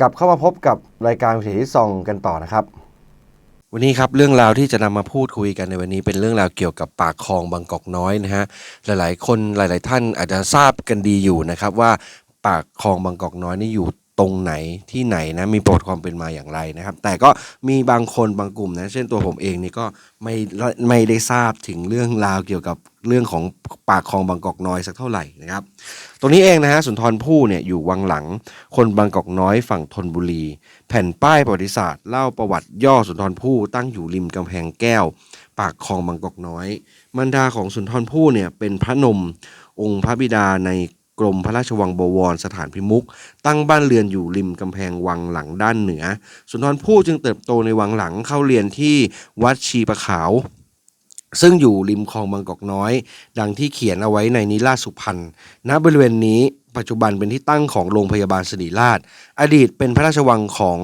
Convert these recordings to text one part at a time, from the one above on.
กลับเข้ามาพบกับรายการวิถีที่ซองกันต่อนะครับ วันนี้ครับเรื่องราวที่จะนำมาพูดคุยกันในวันนี้ เป็นเรื่องราวเกี่ยวกับปากคลองบางกอกน้อยนะฮะหลายๆ คนหลาย ๆ ท่านอาจจะทราบกันดีอยู่นะครับว่าปากคลองบางกอกน้อยนี่อยู่ ตรงไหนที่ไหนนะมีประวัติความเป็นมาอย่างไรนะครับ แต่ก็มีบางคนบางกลุ่มนะเช่นตัวผมเองนี่ก็ไม่ไม่ได้ทราบถึงเรื่องราวเกี่ยวกับเรื่องของปากคลองบางกอกน้อยสักเท่าไหร่นะครับ ตรงนี้เองนะฮะสุนทรภู่เนี่ยอยู่วังหลัง คนบางกอกน้อยฝั่งธนบุรี แผ่นป้ายประวัติศาสตร์เล่าประวัติย่อสุนทรภู่ตั้งอยู่ริมกำแพงแก้ว ปากคลองบางกอกน้อยมารดาของสุนทรภู่เนี่ยเป็นพระนมองค์พระบิดาใน กรมพระราชวังบวรสถานพิมุกตั้งบ้านเรือนอยู่ริมกำแพงวังหลังด้านเหนือ สุนทรภู่จึงเติบโตในวังหลังเข้าเรียนที่วัดชีประขาว ซึ่งอยู่ริมคลองบางกอกน้อย ดังที่เขียนเอาไว้ในนิราชสุพรรณณบริเวณนี้ ปัจจุบันเป็นที่ตั้งของโรงพยาบาลศิริราช อดีตเป็นพระราชวังของ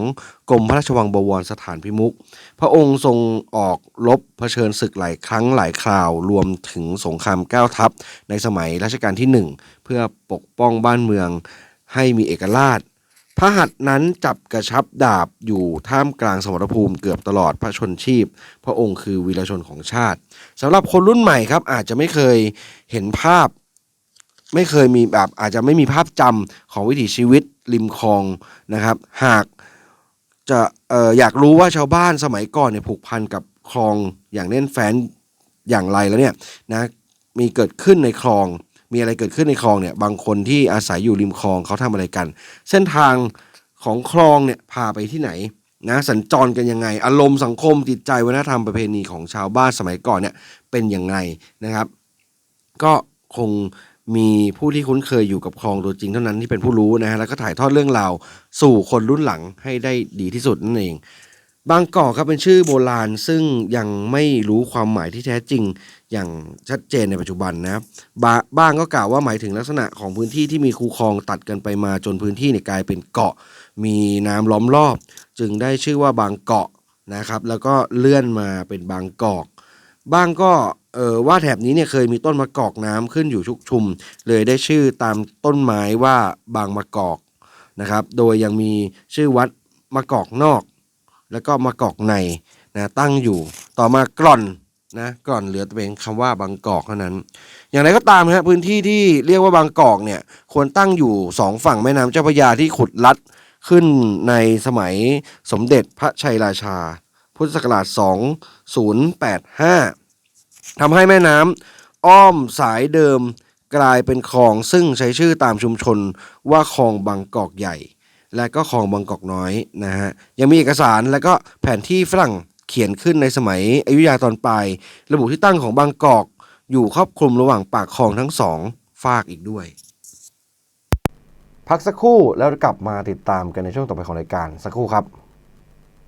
กรมพระราชวังบวรสถานพิมุขพระองค์ทรงออกรบเผชิญศึกหลายครั้งหลายคราว รวมถึงสงครามเก้าทัพ ในสมัยรัชกาลที่หนึ่งเพื่อปกป้องบ้านเมืองให้มีเอกราช พระหัตถ์นั้นจับกระชับดาบอยู่ท่ามกลางสมรภูมิเกือบตลอดพระชนชีพ พระองค์คือวีรชนของชาติสำหรับคนรุ่นใหม่ครับอาจจะไม่เคยเห็นภาพ ไม่เคยมีแบบอาจจะไม่มีภาพจำของวิถีชีวิตริมคลองนะครับ หากจะอออยากรู้ว่าชาวบ้านสมัยก่อนเนี่ยผูกพันกับคลองอย่างแน่นแฟ้นอย่างไรแล้วเนี่ยนะมีเกิดขึ้นในคลอง มีอะไรเกิดขึ้นในคลองเนี่ยบางคนที่อาศัยอยู่ริมคลองเขาทำอะไรกัน เส้นทางของคลองเนี่ยพาไปที่ไหนนะสัญจรกันยังไง อารมณ์สังคมจิตใจวัฒนธรรมประเพณีของชาวบ้านสมัยก่อนเนี่ยเป็นยังไงนะครับ ก็คง มีผู้ที่คุ้นเคยอยู่กับคลองตัวจริงเท่านั้นที่เป็นผู้รู้นะฮะแล้วก็ถ่ายทอดเรื่องราวสู่คนรุ่นหลังให้ได้ดีที่สุดนั่นเอง บางกอกครับเป็นชื่อโบราณซึ่งยังไม่รู้ความหมายที่แท้จริงอย่างชัดเจนในปัจจุบันนะครับบาบ้างก็กล่าวว่าหมายถึงลักษณะของพื้นที่ที่มีคูคลองตัดกันไปมาจนพื้นที่เนี่ยกลายเป็นเกาะ มีน้ำล้อมรอบ จึงได้ชื่อว่าบางเกาะนะครับ แล้วก็เลื่อนมาเป็นบางกอก บ้างก็เออว่าแถบนี้เนี่ยเคยมีต้นมะกอกน้ำขึ้นอยู่ชุกชุม เลยได้ชื่อตามต้นไม้ว่าบางมะกอกนะครับ โดยยังมีชื่อวัดมะกอกนอก แล้วก็มะกอกในนะตั้งอยู่ต่อมากร่อนนะกร่อนเหลือแต่เป็นคำว่าบางกอกเท่านั้น อย่างไรก็ตามฮะพื้นที่ที่เรียกว่าบางกอกเนี่ยควรตั้งอยู่สองฝั่งแม่น้ำเจ้าพระยาที่ขุดลัดขึ้นในสมัยสมเด็จพระชัยราชา พุทธศักราช 2085 ทำให้แม่น้ำอ้อมสายเดิมกลายเป็นคลองซึ่งใช้ชื่อตามชุมชนว่าคลองบางกอกใหญ่ และก็คลองบางกอกน้อยนะฮะ ยังมีเอกสารและก็แผนที่ฝรั่งเขียนขึ้นในสมัยอยุธยาตอนปลาย ระบุที่ตั้งของบางกอกอยู่ครอบคลุมระหว่างปากคลองทั้งสองฝากอีกด้วย พักสักครู่แล้วกลับมาติดตามกันในช่วงต่อไปของรายการสักครู่ครับ